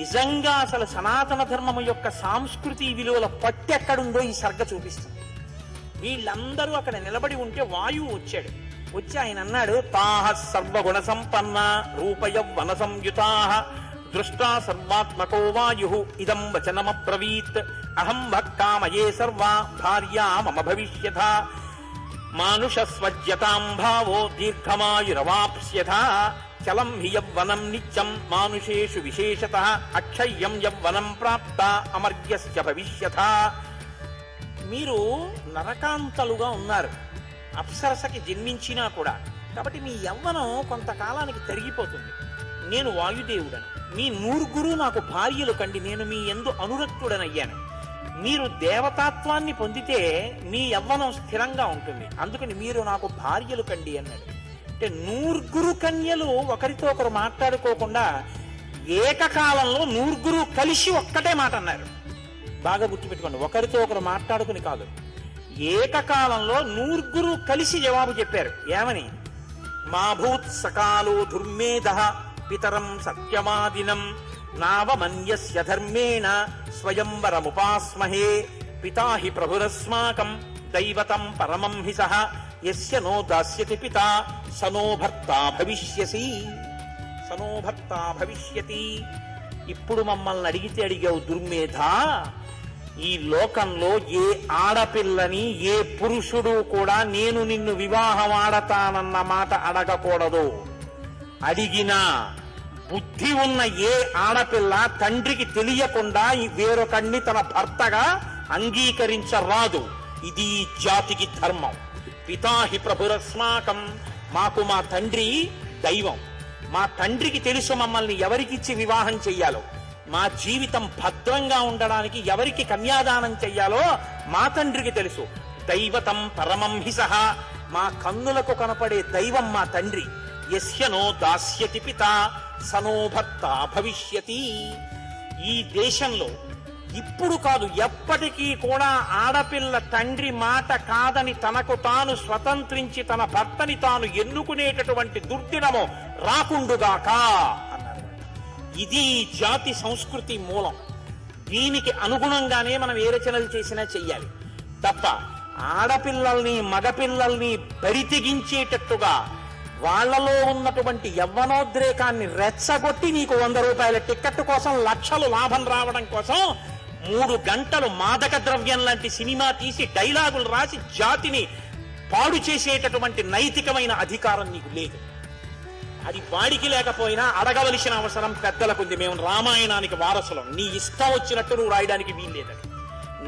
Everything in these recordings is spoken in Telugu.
నిజంగా అసలు సనాతన ధర్మం యొక్క సాంస్కృతి విలువల పట్టు ఎక్కడుందో ఈ సర్గ చూపిస్తుంది. వీళ్ళందరూ అక్కడ నిలబడి ఉంటే వాయువు వచ్చాడు. వచ్చి ఆయన అన్నాడు తాహ సర్వగుణ సంపన్న రూపయ వన సంయుతాహ దృష్టా సర్వాత్మకో వాయు ఇదం వచనమబ్రవీత్ అహం భక్కామయే సర్వా భార్యా మమ భవిష్యథ. మానుషస్వజ్యతాం భావో దీర్ఘమాయురవాప్స్యథ. చలం హి యవ్వనం నిత్యం మానుషేషు విశేషత అక్షయ్యం యవ్వనం ప్రాప్త అమర్యస్య భవిష్యత మీరు నరకాంతలుగా ఉన్నారు। అప్సరసకి జన్మించినా కూడా। కాబట్టి మీ యవ్వనం కొంతకాలానికి తరిగిపోతుంది। నేను వాయుదేవుడను। మీ నూరుగురు నాకు భార్యలు కండి. నేను మీ ఎందు అనురక్తుడనయ్యాను। మీరు దేవతాత్వాన్ని పొందితే మీ యవ్వనం స్థిరంగా ఉంటుంది। అందుకని మీరు నాకు భార్యలు కండి అన్నాడు। అంటే నూరుగురు కన్యలు ఒకరితో ఒకరు మాట్లాడుకోకుండా ఏకకాలంలో నూరుగురు కలిసి ఒక్కటే మాట అన్నారు. బాగా గుర్తుపెట్టుకోండి ఒకరితో ఒకరు మాట్లాడుకుని కాదు. ఏకకాలంలో నూరుగురు కలిసి జవాబు చెప్పారు. ఏమని? మా భూత్ సకాలో దుర్మేధ పితరం సత్యమాదినం నావమన్యస్య ధర్మేణ స్వయంవరముపాస్మహే పితా హి ప్రభురస్మాకం దైవతం పరమం హి సహ ఎస్య నో దాస్యతి పితా సనో భర్తా భవిష్యసి సనో భవిష్యతి. ఇప్పుడు మమ్మల్ని అడిగితే అడిగావు దుర్మేధ ఈ లోకంలో ఏ ఆడపిల్లని ఏ పురుషుడు కూడా నేను నిన్ను వివాహం ఆడతానన్న మాట అడగకూడదు. అడిగినా బుద్ధి ఉన్న ఏ ఆడపిల్ల తండ్రికి తెలియకుండా ఈ వేరొకడిని తన భర్తగా అంగీకరించరాదు. ఇది జాతికి ధర్మం. పితాహి ప్రభురస్మాకం. మాకు మా తండ్రి దైవం. మా తండ్రికి తెలుసు మమ్మల్ని ఎవరికిచ్చి వివాహం చెయ్యాలో. మా జీవితం భద్రంగా ఉండడానికి ఎవరికి కన్యాదానం చెయ్యాలో మా తండ్రికి తెలుసు. దైవతం పరమం హిసహ మా కన్నులకు కనపడే దైవం మా తండ్రి. యస్యనో దాస్యతి పిత సనోభర్త భవిష్యతి. ఈ దేశంలో ఇప్పుడు కాదు ఎప్పటికీ కూడా ఆడపిల్ల తండ్రి మాట కాదని తనకు తాను స్వతంత్రించి తన భర్తని తాను ఎన్నుకునేటటువంటి దుర్దినము రాకుండుగాక అన్నారు. ఇది జాతి సంస్కృతి మూలం. దీనికి అనుగుణంగానే మనం ఏ రచనలు చేసినా చెయ్యాలి. తప్ప ఆడపిల్లల్ని మగపిల్లల్ని బరితెగించేటట్టుగా వాళ్ళలో ఉన్నటువంటి యవ్వనోద్రేకాన్ని రెచ్చగొట్టి నీకు వంద రూపాయల టిక్కెట్ కోసం లక్షలు లాభం రావడం కోసం మూడు గంటలు మాదక ద్రవ్యం లాంటి సినిమా తీసి డైలాగులు రాసి జాతిని పాడు చేసేటటువంటి నైతికమైన అధికారం నీకు లేదు. అది వాడికి లేకపోయినా అడగవలసిన అవసరం పెద్దలకుంది. మేము రామాయణానికి వారసులం. నీ ఇష్టం వచ్చినట్టు నువ్వు రాయడానికి వీల్లేదని.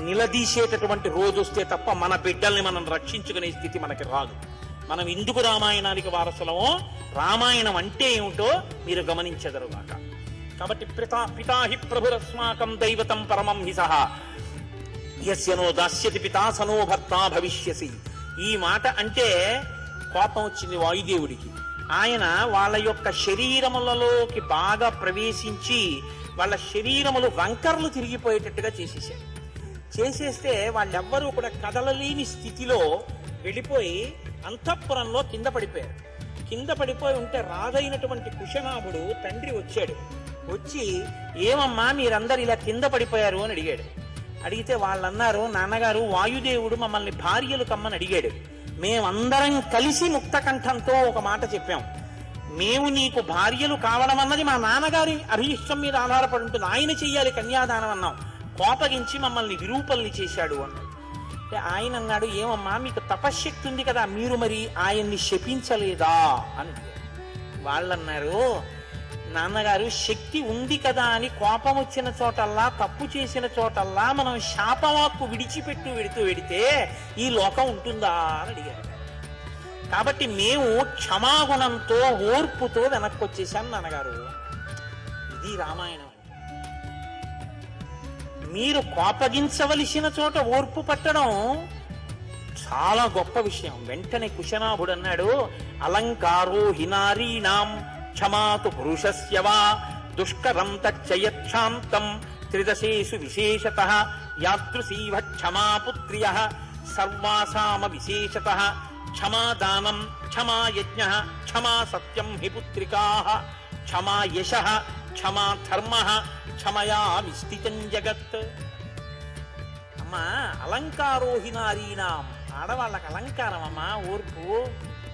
నిలదీసేటటువంటి రోజు వస్తే తప్ప మన బిడ్డల్ని మనం రక్షించుకునే స్థితి మనకి రాదు. మనం ఎందుకు రామాయణానికి వారసులమో రామాయణం అంటే ఏమిటో మీరు గమనించెదరుగాక కాబట్టి పితా పితాహి ప్రభురస్మాకం దైవతం పరమం హి సహ యస్యనో దాస్యతి పితాసనో భర్త భవిష్యసి ఈ మాట అంటే కోపం వచ్చింది వాయుదేవుడికి. ఆయన వాళ్ళ యొక్క శరీరములలోకి బాగా ప్రవేశించి వాళ్ళ శరీరములు వంకర్లు తిరిగిపోయేటట్టుగా చేసేసాడు చేసేస్తే వాళ్ళెవ్వరూ కూడా కదలలేని స్థితిలో వెళ్ళిపోయి అంతఃపురంలో కింద పడిపోయారు. కింద పడిపోయి ఉంటే రాదైనటువంటి కుశనాభుడు తండ్రి వచ్చాడు. వచ్చి ఏమమ్మా మీరందరు ఇలా కింద పడిపోయారు? అని అడిగాడు. అడిగితే వాళ్ళన్నారు నాన్నగారు వాయుదేవుడు మమ్మల్ని భార్యలు కమ్మని అడిగాడు. మేమందరం కలిసి ముక్త కంఠంతో ఒక మాట చెప్పాం. మేము నీకు భార్యలు కావడం అన్నది మా నాన్నగారి అభిష్టం మీద ఆధారపడి ఉంటుంది. ఆయన చెయ్యాలి కన్యాదానం అన్నాం. కోపగించి మమ్మల్ని విరూపల్ని చేశాడు అన్నాడు. అంటే ఆయన అన్నాడు ఏమమ్మా మీకు తపశ్శక్తి ఉంది కదా మీరు మరి ఆయన్ని శపించలేదా? అని వాళ్ళన్నారు నాన్నగారు శక్తి ఉంది కదా అని కోపం వచ్చిన చోటల్లా తప్పు చేసిన చోటల్లా మనం శాపవాక్కు విడిచిపెట్టు వెడుతూ వెడితే ఈ లోకం ఉంటుందా అని అడిగారు. కాబట్టి మేము క్షమాగుణంతో ఓర్పుతో వెనక్కి వచ్చేసాం నాన్నగారు. ఇది రామాయణం మీరు కోపగించవలసిన చోట ఓర్పు పట్టడం చాలా గొప్ప విషయం. వెంటనే కుశనాభుడు అన్నాడు అలంకారో హినారీణాం క్షమాతు పురుషస్య వా దుష్కరం తచ్చయక్షాంతం త్రిదశేషు విశేషత యాదృశీవ క్షమాపుత్రియ సర్వాసామ విశేషత క్షమాదానం క్షమాయజ్ఞ క్షమా సత్యం హి పుత్రికా క్షమా యశ క్షమా ధర్మ క్షమయా విస్థితం జగత్ అమ్మా అలంకారోహినారీనాం ఆడవాళ్ళకి అలంకారం అమ్మా ఓర్పు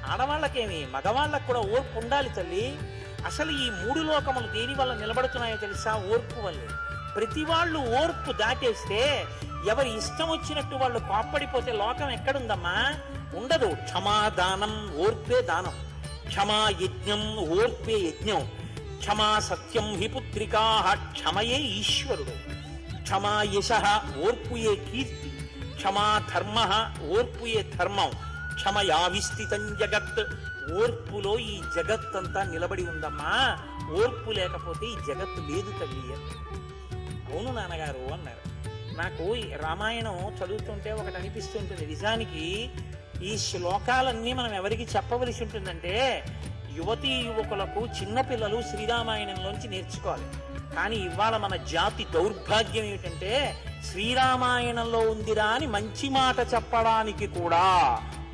ఆడవాళ్ళకేమి మగవాళ్ళకు కూడా ఓర్పు ఉండాలి తల్లి. అసలు ఈ మూడు లోకములు దేని వల్ల నిలబడుతున్నాయో తెలుసా? ఓర్పు వల్లే. ప్రతి వాళ్ళు ఓర్పు దాటేస్తే ఎవరి ఇష్టం వచ్చినట్టు వాళ్ళు కోప్పడిపోతే లోకం ఎక్కడుందమ్మా? ఉండదు. క్షమాదానం ఓర్పే దానం. క్షమా యజ్ఞం ఓర్పే యజ్ఞం. క్షమా సత్యం హి పుత్రికా క్షమయే ఈశ్వరుడు. క్షమా యశ ఓర్పుయే కీర్తి. క్షమా ధర్మ ఓర్పుయే ధర్మం. క్షమయా విస్థితం జగత్. ఓర్పులో ఈ జగత్ అంతా నిలబడి ఉందమ్మా. ఓర్పు లేకపోతే ఈ జగత్తు లేదు తల్లి అని. అవును నాన్నగారు అన్నారు. నాకు ఈ రామాయణం చదువుతుంటే ఒకటి అనిపిస్తుంటుంది. నిజానికి ఈ శ్లోకాలన్నీ మనం ఎవరికి చెప్పవలసి ఉంటుందంటే యువతీ యువకులకు చిన్నపిల్లలు శ్రీరామాయణంలోంచి నేర్చుకోవాలి. కానీ ఇవాళ మన జాతి దౌర్భాగ్యం ఏమిటంటే శ్రీరామాయణంలో ఉందిరా అని మంచి మాట చెప్పడానికి కూడా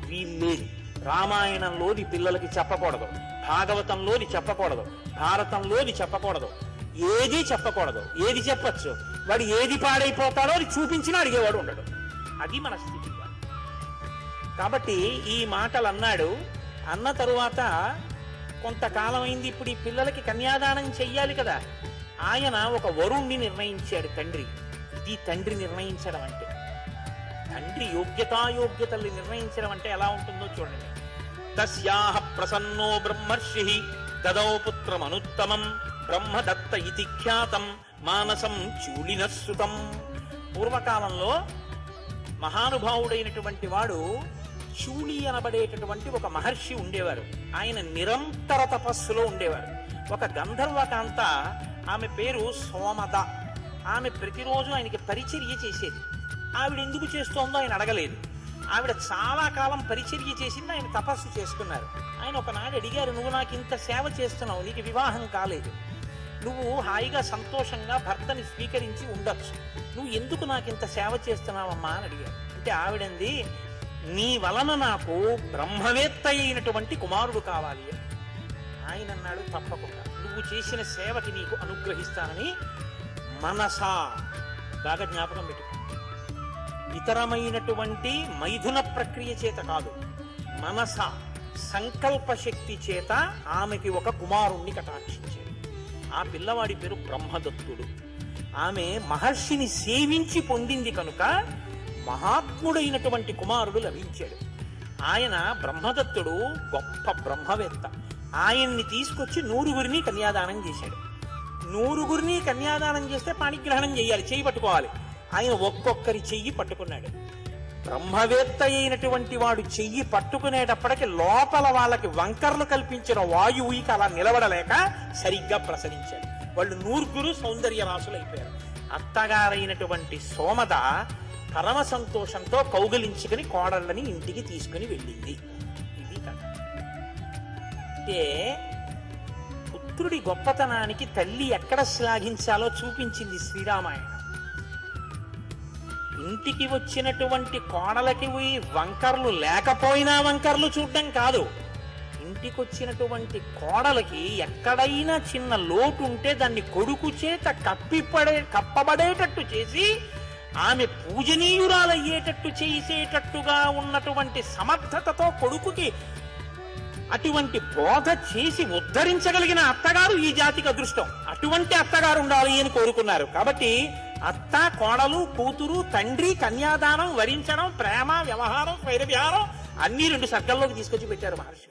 వీళ్ళే రామాయణంలోది పిల్లలకి చెప్పకూడదు భాగవతంలోది చెప్పకూడదు భారతంలోది చెప్పకూడదు ఏది చెప్పకూడదు. ఏది చెప్పచ్చు? వాడు ఏది పాడైపోతాడో అది చూపించినా అడిగేవాడు ఉండడు. అది మన స్థితి. కాబట్టి ఈ మాటలు అన్నాడు అన్న తరువాత కొంతకాలం అయింది ఇప్పుడు ఈ పిల్లలకి కన్యాదానం చెయ్యాలి కదా. ఆయన ఒక వరుణ్ణి నిర్ణయించాడు తండ్రి. ఇది తండ్రి నిర్ణయించడం అంటే. ఇంటి యోగ్యతాయోగ్యతల్ని నిర్ణయించడం అంటే ఎలా ఉంటుందో చూడండి. తస్యాహ ప్రసన్నో బ్రహ్మర్షి దదౌ పుత్రమనుత్తమం బ్రహ్మదత్త ఇతి ఖ్యాతం మానసం చూలినశ్రుతం పూర్వకాలంలో మహానుభావుడైనటువంటి వాడు చూలి అనబడేటటువంటి ఒక మహర్షి ఉండేవారు. ఆయన నిరంతర తపస్సులో ఉండేవారు. ఒక గంధర్వకాంత ఆమె పేరు సోమద. ఆమె ప్రతిరోజు ఆయనకి పరిచర్య చేసేది. ఆవిడ ఎందుకు చేస్తోందో ఆయన అడగలేదు. ఆవిడ చాలా కాలం పరిచర్య చేసింది ఆయన తపస్సు చేసుకున్నారు. ఆయన ఒకనాడు అడిగారు నువ్వు నాకు ఇంత సేవ చేస్తున్నావు నీకు వివాహం కాలేదు. నువ్వు హాయిగా సంతోషంగా భర్తని స్వీకరించి ఉండొచ్చు. నువ్వు ఎందుకు నాకు ఇంత సేవ చేస్తున్నావమ్మా? అని అడిగారు. అంటే ఆవిడంది నీ వలన నాకు బ్రహ్మవేత్త అయినటువంటి కుమారుడు కావాలి ఆయన అన్నాడు తప్పకుండా. నువ్వు చేసిన సేవకి నీకు అనుగ్రహిస్తానని మనసా. బాగా జ్ఞాపకం పెట్టుకో. ఇతరమైనటువంటి మైథున ప్రక్రియ చేత కాదు. మనస సంకల్ప శక్తి చేత ఆమెకి ఒక కుమారుణ్ణి కటాక్షించాడు ఆ పిల్లవాడి పేరు బ్రహ్మదత్తుడు. ఆమె మహర్షిని సేవించి పొందింది కనుక మహాత్ముడైనటువంటి కుమారుడు లభించాడు. ఆయన బ్రహ్మదత్తుడు గొప్ప బ్రహ్మవేత్త. ఆయన్ని తీసుకొచ్చి నూరుగురిని కన్యాదానం చేశాడు. నూరుగురిని కన్యాదానం చేస్తే పాణిగ్రహణం చేయాలి చేయబట్టుకోవాలి పట్టుకోవాలి. ఆయన ఒక్కొక్కరి చెయ్యి పట్టుకున్నాడు. బ్రహ్మవేత్త అయినటువంటి వాడు చెయ్యి పట్టుకునేటప్పటికి లోపల వాళ్ళకి వంకర్లు కల్పించిన వాయువుకి అలా నిలబడలేక సరిగ్గా ప్రసరించాడు. వాళ్ళు నూర్గురు సౌందర్య రాసులైపోయారు అత్తగారైనటువంటి సోమద పరమ సంతోషంతో కౌగిలించుకుని కోడళ్ళని ఇంటికి తీసుకుని వెళ్ళింది. ఇది కథ. అంటే పుత్రుడి గొప్పతనానికి తల్లి ఎక్కడ శ్లాఘించాలో చూపించింది శ్రీరామాయణం. ఇంటికి వచ్చినటువంటి కోడలకి పోయి వంకర్లు లేకపోయినా వంకర్లు చూడడం కాదు. ఇంటికి వచ్చినటువంటి కోడలకి ఎక్కడైనా చిన్న లోటు ఉంటే దాన్ని కొడుకు చేత కప్పిపడే కప్పబడేటట్టు చేసి ఆమె పూజనీయురాలయ్యేటట్టు చేసేటట్టుగా ఉన్నటువంటి సమర్థతతో కొడుకుకి అటువంటి బోధ చేసి ఉద్ధరించగలిగిన అత్తగారు ఈ జాతికి అదృష్టం. అటువంటి అత్తగారు ఉండాలి అని కోరుకున్నారు. కాబట్టి అత్త కోడలు కూతురు తండ్రి కన్యాదానం వరించడం ప్రేమ వ్యవహారం స్వైర అన్ని రెండు సర్గల్లోకి తీసుకొచ్చి పెట్టారు మహర్షి.